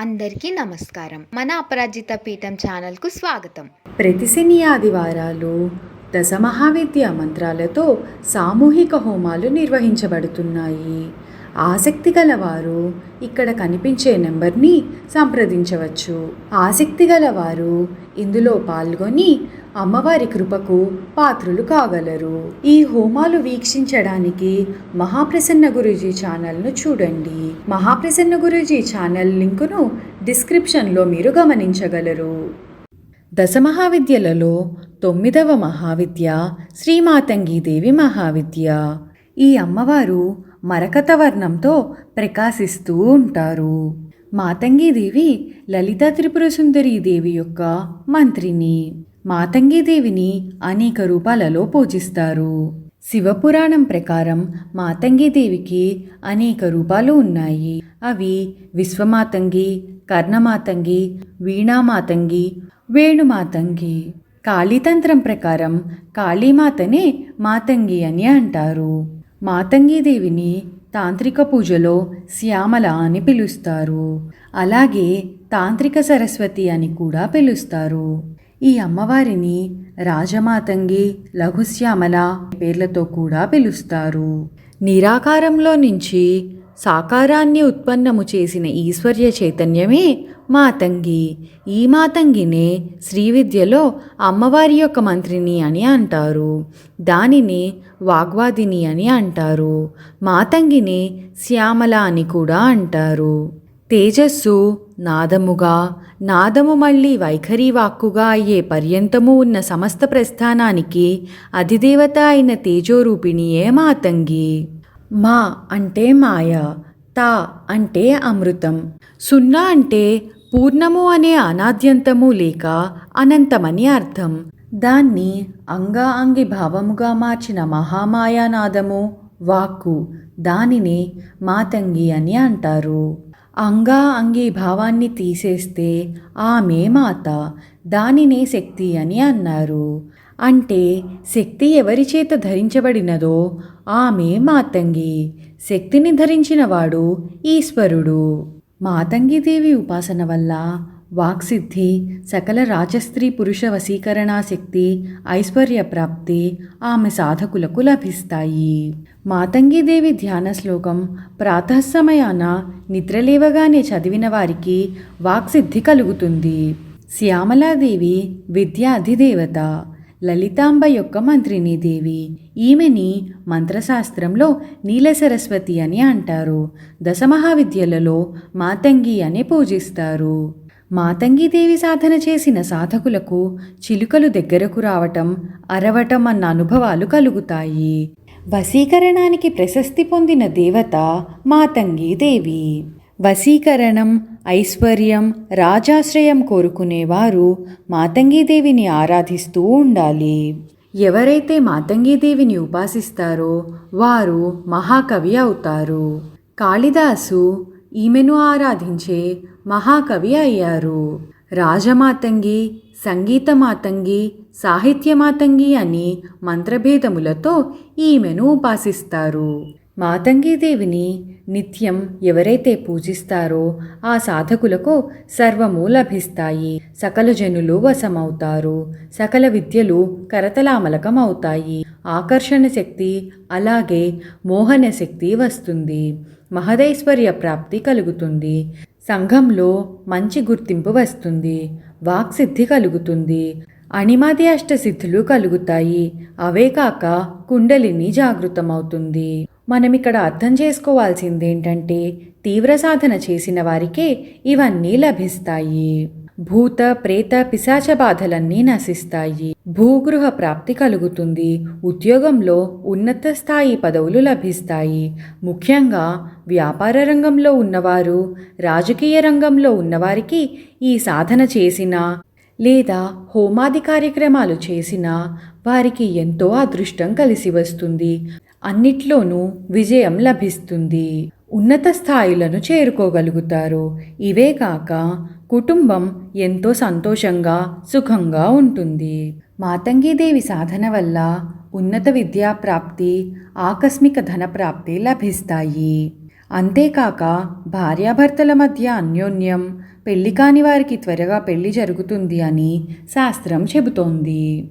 అందరికీ నమస్కారం. మన అపరాజిత పీఠం ఛానల్కు స్వాగతం. ప్రతి శని ఆదివారాలు దశమహావిద్య మంత్రాలతో సామూహిక హోమాలు నిర్వహించబడుతున్నాయి. ఆసక్తి గలవారు ఇక్కడ కనిపించే నెంబర్ని సంప్రదించవచ్చు. ఆసక్తి గలవారు ఇందులో పాల్గొని అమ్మవారి కృపకు పాత్రులు కాగలరు. ఈ హోమాలు వీక్షించడానికి మహాప్రసన్న గురూజీ ఛానల్ను చూడండి. మహాప్రసన్న గురూజీ ఛానల్ లింకును డిస్క్రిప్షన్లో మీరు గమనించగలరు. దశమహావిద్యలలో తొమ్మిదవ మహావిద్య శ్రీమాతంగీదేవి మహావిద్య. ఈ అమ్మవారు మరకత వర్ణంతో ప్రకాశిస్తూ ఉంటారు. మాతంగీదేవి లలిత త్రిపుర సుందరీ దేవి యొక్క మంత్రిని. మాతంగీదేవిని అనేక రూపాలలో పూజిస్తారు. శివపురాణం ప్రకారం మాతంగిదేవికి అనేక రూపాలు ఉన్నాయి. అవి విశ్వమాతంగి కర్ణమాతంగి వీణామాతంగి వేణుమాతంగి. కాళీతంత్రం ప్రకారం కాళీమాతనే మాతంగి అని అంటారు. మాతంగీదేవిని తాంత్రిక పూజలో శ్యామల అని పిలుస్తారు. అలాగే తాంత్రిక సరస్వతి అని కూడా పిలుస్తారు. ఈ అమ్మవారిని రాజమాతంగి లఘుశ్యామల పేర్లతో కూడా పిలుస్తారు. నిరాకారంలో నుంచి సాకారాన్ని ఉత్పన్నము చేసిన ఈశ్వర్య చైతన్యమే మాతంగి. ఈ మాతంగినే శ్రీ విద్యలో అమ్మవారి యొక్క మంత్రిని అని అంటారు. దానిని వాగ్వాదిని అని అంటారు. మాతంగిని శ్యామల అని కూడా అంటారు. తేజస్సు నాదముగా నాదము మళ్ళీ వైఖరి వాక్కుగా అయ్యే పర్యంతము ఉన్న సమస్త ప్రస్థానానికి అధిదేవత అయిన తేజోరూపిణియే మాతంగి. మా అంటే మాయ తా అంటే అమృతం సున్నా అంటే పూర్ణము అనే అనాద్యంతము లేక అనంతమని అర్థం. దాన్ని అంగా అంగి భావముగా మార్చిన మహామాయానాదము వాక్కు దానినే మాతంగి అని అంటారు. అంగా అంగి భావాన్ని తీసేస్తే ఆమె మాత దానినే శక్తి అని అన్నారు. అంటే శక్తి ఎవరి చేత ధరించబడినదో ఆమె మాతంగి. శక్తిని ధరించినవాడు ఈశ్వరుడు. మాతంగిదేవి ఉపాసన వల్ల వాక్సిద్ధి సకల రాజస్త్రీ పురుష వశీకరణా శక్తి ఐశ్వర్య ప్రాప్తి ఆమె సాధకులకు లభిస్తాయి. మాతంగిదేవి ధ్యాన శ్లోకం ప్రాతఃసమయాన నిద్రలేవగానే చదివిన వారికి వాక్సిద్ధి కలుగుతుంది. శ్యామలాదేవి విద్యా అధిదేవత లలితాంబ యొక్క మంత్రిని దేవి. ఈమెని మంత్రశాస్త్రంలో నీల సరస్వతి అని అంటారు. దశమహావిద్యలలో మాతంగి అని పూజిస్తారు. మాతంగిదేవి సాధన చేసిన సాధకులకు చిలుకలు దగ్గరకు రావటం అరవటం అన్న అనుభవాలు కలుగుతాయి. వశీకరణానికి ప్రశస్తి పొందిన దేవత మాతంగిదేవి వశీకరణం ఐశ్వర్యం రాజాశ్రయం కోరుకునేవారు మాతంగీదేవిని ఆరాధిస్తూ ఉండాలి. ఎవరైతే మాతంగీదేవిని ఉపాసిస్తారో వారు మహాకవి అవుతారు. కాళిదాసు ఈమెను ఆరాధించే మహాకవి అయ్యారు. రాజమాతంగి సంగీతమాతంగి సాహిత్యమాతంగి అని మంత్రభేదములతో ఈమెను ఉపాసిస్తారు. మాతంగీదేవిని నిత్యం ఎవరైతే పూజిస్తారో ఆ సాధకులకు సర్వము లభిస్తాయి. సకల జనులు వశమవుతారు. సకల విద్యలు కరతలామలకమవుతాయి. ఆకర్షణ శక్తి అలాగే మోహన శక్తి వస్తుంది. మహదైశ్వర్య ప్రాప్తి కలుగుతుంది. సంఘంలో మంచి గుర్తింపు వస్తుంది. వాక్సిద్ధి కలుగుతుంది. అణిమాది అష్టసిద్ధులు కలుగుతాయి. అవే కాక కుండలిని జాగృతమవుతుంది. మనం ఇక్కడ అర్థం చేసుకోవాల్సింది ఏంటంటే తీవ్ర సాధన చేసిన వారికే ఇవన్నీ లభిస్తాయి. భూత ప్రేత పిశాచ బాధలన్నీ నశిస్తాయి. భూగృహ ప్రాప్తి కలుగుతుంది. ఉద్యోగంలో ఉన్నత స్థాయి పదవులు లభిస్తాయి. ముఖ్యంగా వ్యాపార రంగంలో ఉన్నవారు రాజకీయ రంగంలో ఉన్నవారికి ఈ సాధన చేసిన లేదా హోమాది కార్యక్రమాలు చేసినా వారికి ఎంతో అదృష్టం కలిసి వస్తుంది. అన్నిట్లోనూ విజయం లభిస్తుంది. ఉన్నత స్థాయిలను చేరుకోగలుగుతారు. ఇవే కాక కుటుంబం ఎంతో సంతోషంగా సుఖంగా ఉంటుంది. మాతంగీదేవి సాధన వల్ల ఉన్నత విద్యా ప్రాప్తి ఆకస్మిక ధన ప్రాప్తి లభిస్తాయి. అంతేకాక భార్యాభర్తల మధ్య అన్యోన్యం పెళ్ళి కాని వారికి త్వరగా పెళ్ళి జరుగుతుంది అని శాస్త్రం చెబుతోంది.